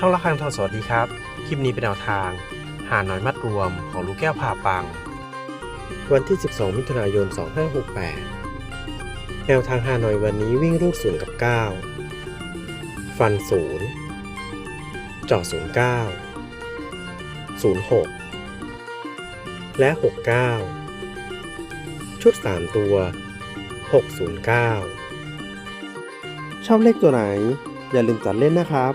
ช่องละครังทองสวัสดีครับ คลิปนี้เป็นแนวทาง หาหน้อยมัดรวมของลูกแก้วผ่าปัง วันที่ 12 มิถุนายน 2568 แนวทางหาหน้อยวันนี้วิ่งรูดศูนย์กับ 9 ฟันศูนย์จาะศูนย์เก้าศูนย์หกและ 69 ชุด 3 ตัว 609 ชอบเลขตัวไหน อย่าลืมจัดเล่นนะครับ